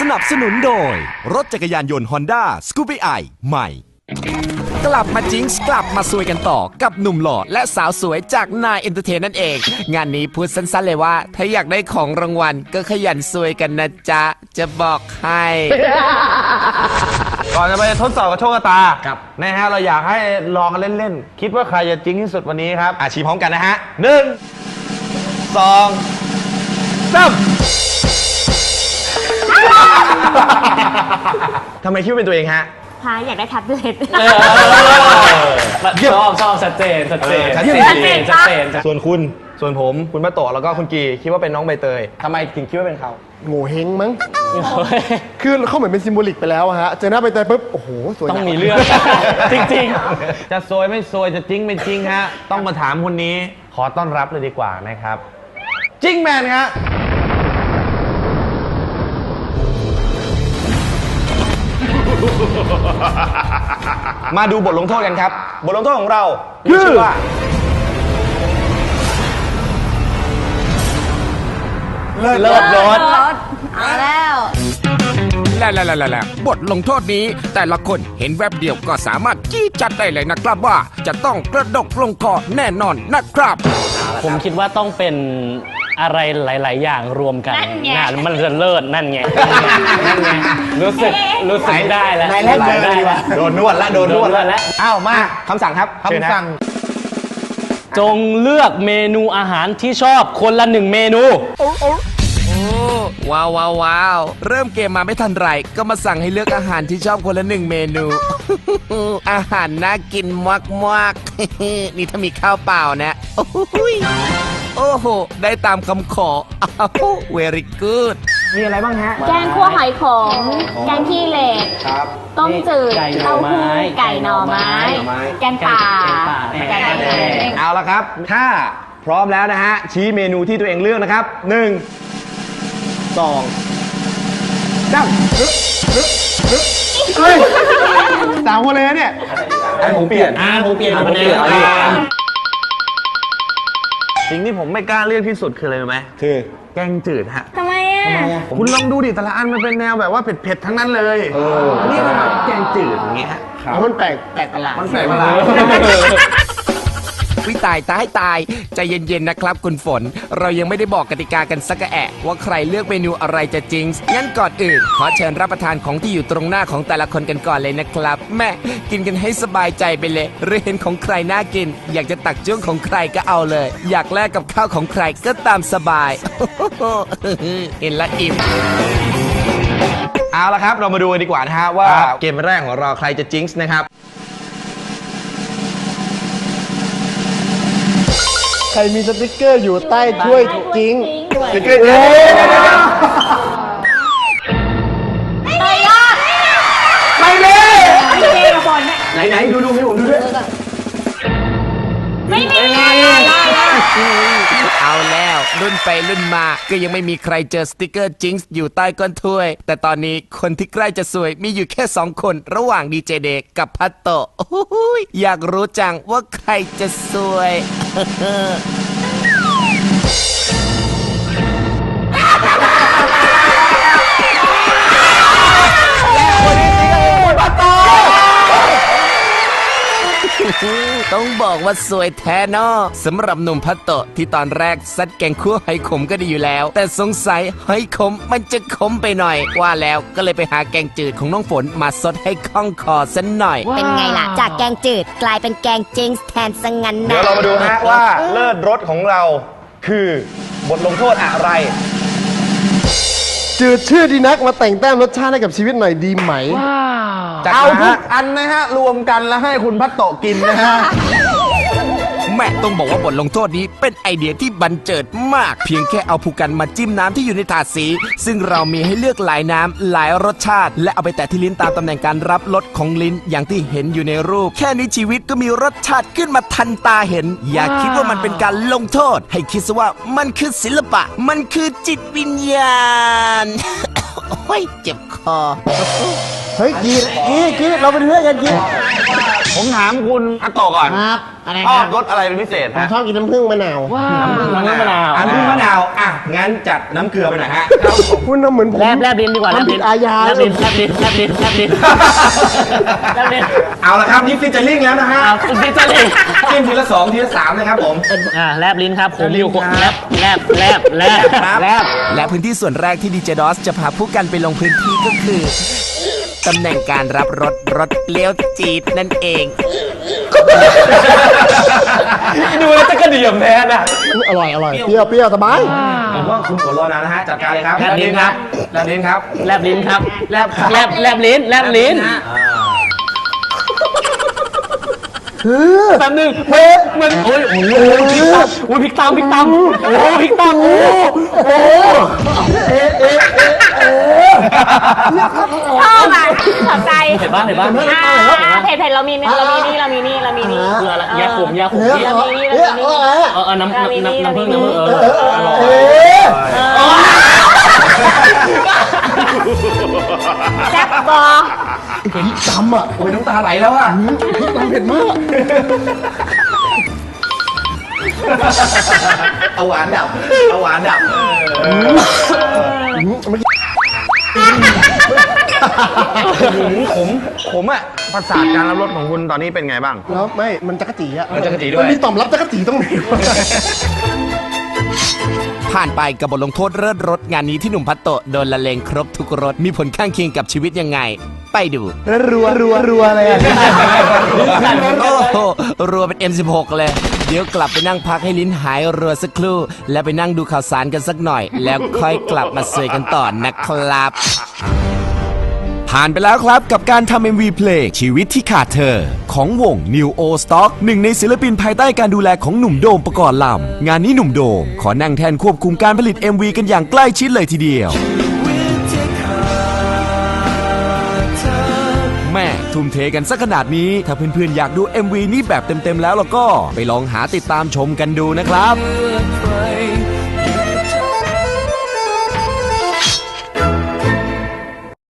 สนับสนุนโดย รถจักรยานยนต์ Honda s c o o p y i ใหม่ กลับมาจิงส์กลับมาซวยกันต่อกับหนุ่มหล่อและสาวสวยจากนายเอนเตอร์เทนนั่นเอง งานนี้พูดสั้นๆเลยว่า ถ้าอยากได้ของรางวัลก็ขยันซวยกันนะจ๊ะ จะบอกให้ ก่อนจะไปทดสอบกับโชคชะตาครับ นะฮะเราอยากให้ลองกันเล่น ๆ คิดว่าใครจะจริงที่สุดวันนี้ครับอาชีพพร้อมกันนะฮะหนึ่ง สองสามทำไมคิดว่าเป็นตัวเองฮะ พาอยากได้แท็บเล็ต ชอบชอบชัดเจนชัดเจนชัดเจน ชัดเจนชัดเจนส่วนคุณส่วนผมคุณป้าโตะแล้วก็คุณกีคิดว่าเป็นน้องใบเตยทำไมถึงคิดว่าเป็นเขา โง่เฮงมั้ง คือเขาเหมือนเป็นซิมโบลิกไปแล้วอะฮะ เจอหน้าไปเตยปุ๊บ โอ้โห สวยต้องหนักมีเรื่อง จริง จะซวยไม่ซวยจะจริงไม่จริงฮะ ต้องมาถามคนนี้ ขอต้อนรับเลยดีกว่านะครับ จริงแมนครับมาดูบทลงโทษกันครับ บทลงโทษของเรามีชื่อว่าๆเลิศรถรถเอาแล้ว แล้วแล้วแล้วแล้วบทลงโทษนี้ แต่ละคนเห็นแวบเดียวก็สามารถจี้จัดได้เลยนะครับว่า จะต้องกระดกลงคอแน่นอนนะครับ ผมคิดว่าต้องเป็น อะไรหลาย ๆ อย่างรวมกันนั่นไงน่ะมันจะเลิศนั่นไงนั่นไงรู้สึกรู้สึกได้แล้วไหนแรกเลยดีกว่าโดนนวดละโดนนวดละ แล้ว อ้าวมาคำสั่งครับเชิญฮะคำสั่งจงเลือกเมนูอาหารที่ชอบคนละหนึ่งเมนูโอ้ว้าวว้าวว้าวเริ่มเกมมาไม่ทันไร ก็มาสั่งให้เลือกอาหารที่ชอบคนละหนึ่งเมนู อาหารน่ากินมากมากๆนี่ถ้ามีข้าวเปล่านะ โอ้โหยโอ้โห ได้ตามคำขออ้าว very good มีอะไรบ้างฮะ แกงคั่วหอยขม แกงขี้เหล็กครับต้มจืดไก่หน่เต้าอไม้หู้ ไก่หน่อไม้แกงป่าแกงป่า แกงแดงเอาละครับ ถ้าพร้อมแล้วนะฮะ ชี้เมนูที่ตัวเองเลือกนะครับหนึ่งสองสาม เฮ้ยสามคนเลยนะเนี่ยอันผมเปลี่ยน อ่าผมเปลี่ยนผมคะเปแนลี่ยนนเอาดิสิ่งที่ผมไม่กล้าเลือกที่สุดคืออะไรรู้ไหมคือแกงจืดฮะทำไมอะ คุณลองดูดิแต่ละอันมันเป็นแนวแบบว่าเผ็ดๆทั้งนั้นเลยอันนี้มันแบบแกงจืดอย่างเงี้ยฮะมันแปลกแปลกประหลาดมันแปลกประหลาด วิตายตายตายใจเย็นๆนะครับ คุณฝน เรายังไม่ได้บอกกติกากันสักกะแอะ ว่าใครเลือกเมนูอะไรจะจริงงั้นก่อนอื่น ขอเชิญรับประทานของที่อยู่ตรงหน้าของแต่ละคนกันก่อนเลยนะครับแม่กินกันให้สบายใจไปเลยหรือเห็นของใครน่ากิน อยากจะตักจ้วงของใครก็เอาเลย อยากแลกกับข้าวของใครก็ตามสบายเห็นละอิ่มเอาละครับ เรามาดูกันดีกว่านะฮะว่าเกมแรกของเราใครจะจิงส์นะครับ รมีสติกเกอร์อยู่ใต้ถ้วยจริงสติ๊กเกเอ้ยเฮ้ยยอดไปเลยไม่มีกระบอนเนี่ยไหนไหนดูดูให้ผมดูด้วยไม่มีเอาแล้วรุ่นไปรุ่นมาก็ยังไม่มีใครเจอสติกเกอร์จิงส์อยู่ใต้ก้นถ้วย แต่ตอนนี้คนที่ใกล้จะสวยมีอยู่แค่สองคนระหว่างดีเจเดกกับพัตโตะโอ้โหยอยากรู้จังว่าใครจะสวย Ha ha ha! ต้องบอกว่าสวยแท้เนอะสำหรับหนุ่มพัตโตะที่ตอนแรกซัดแกงคั่วหอยขมก็ดีอยู่แล้ว แต่สงสัยหอยขมมันจะขมไปหน่อย ว่าแล้วก็เลยไปหาแกงจืดของน้องฝนมาซดให้คล่องคอสันหน่อย เป็นไงล่ะ จากแกงจืดกลายเป็นแกงจิงส์แทนซะงั้นเดี๋ยนะวเรามาดูฮะว่าเลิศรสของเราคือบทลงโทษอะไร จืดชื่อดีนักมาแต่งแต้มรสชาติให้กับชีวิตหน่อยดีไหม จัดเอามาทุฮะกอันนะฮะ รวมกันแล้วให้คุณพัตโตะกินนะฮะ แม่ต้องบอกว่าบทลงโทษนี้เป็นไอเดียที่บันเจิดมาก เพียงแค่เอาผู้กันมาจิ้มน้ำที่อยู่ในถาดสี ซึ่งเรามีให้เลือกหลายน้ำหลายรสชาติ และเอาไปแตะที่ลิ้นตามตำแหน่งการรับรสของลิ้นอย่างที่เห็นอยู่ในรูป แค่นี้ชีวิตก็มีรสชาติขึ้นมาทันตาเห็น อย่าคิดว่ามันเป็นการลงโทษ ให้คิดซะว่ามันคือศิลปะ มันคือจิตวิญญาณ โอ้ยเจ็บคอ เฮ้ยกีดกีดกีดเราเป็นเพื่อนกันกีดผมถามคุณอัตโตก่อนครับอะไรชคอรับบรสอะไรเป็นพิเศษผมฮะชอบกินน้ำผึ้งมะนาวน้ำผึ้งมะนาวอันพึ่งมะนาวอะงั้นจัดน้ำเกลือไปหน่อยฮะคุณทำเหมือนผม แลบแลบลิ้นดีกว่าแลบลิ้นทำผิดอาญา แลบลิ้นแลบลิ้นแลบลิ้นแลบลิ้นแลบลิ้นเอาละครับนี่ฟิชเจอริ่งแล้วนะฮะอ่าคุณพิจารณาจิ้มทีละสองทีละสามนะครับผม อ่าแลบลิ้นครับผมแลบลิ้นอยู่ครับแลบแลบแลบแลบครับแลบ และพื้นที่ส่วนแรกที่ดีเจดอสจะพาผู้กันไปลงพื้นที่ก็คือ ตำแหน่งการรับรถรถเลี้ยวจีดนั่นเอง ดูแล้วจะกระเดี่ยมแทนอะอร่อยอร่อยเปรี้ยวเปรี้ยวสบายผมว่าคุณหัวเรอนานนะฮะจัดการเลยครับแลบลิ้นครับแลบลิ้นครับแลบลิ้นครับแลบครับแลบแลบลิ้นแลบลิ้นนะ ฮะแป๊บนึงเฮ้ยเหมือนโอ้ยโอ้โหพริกตามโอ้ยพริกตามพริกตามโอ้โหพริกตามโอ้โหชอบอะขอบใจเห็นบ้านเห็นบ้านอ่าเผ็ดเผ็ดเรามีนี่เรามีนี่เรามีนี่เรามีนี่เกลือละยาขมยาขมเนื้อนี่เนื้อเนื้อเนื้อเออเออน้ำน้ำน้ำน้ำผึ้งน้ำผึ้งเออเอ๊ะ แซ่บบอจำอะโอ้ยน้ำตาไหลแล้วอะพริกตำเผ็ดมาก เอาหวานดับ เอาหวานดับผมผมอะประสาทการรับรสของคุณตอนนี้เป็นไงบ้าง แล้วไม่ มันจักรจีอะมันจักรจีด้วย มันมีต่อมรับจักรจีตรงไหนวะ ผ่านไปกับบทลงโทษเลิศรถงานนี้ที่หนุ่มพัตโตะโดนละเลงครบทุกรถมีผลข้างเคียงกับชีวิตยังไง ไปดู รัวรัวรัวอะไรอะโอ้โหรัวเป็น M16 เลย เดี๋ยวกลับไปนั่งพักให้ลิ้นหายรัวสักครู่ แล้วไปนั่งดูข่าวสารกันสักหน่อย แล้วค่อยกลับมาเสยกันต่อนะครับ ผ่านไปแล้วครับกับการทำ MV เพลงชีวิตที่ขาดเธอ ของวง New O Stock หนึ่งในศิลปินภายใต้การดูแลของหนุ่มโดมประกอบลำ งานนี้หนุ่มโดม ขอนั่งแทนควบคุมการผลิต MV กันอย่างใกล้ชิดเลยทีเดียว แม่ทุ่มเทกันสักขนาดนี้ ถ้าเพื่อนๆอยากดู MV นี้แบบเต็มๆแล้วแล้วก็ไปลองหาติดตามชมกันดูนะครับ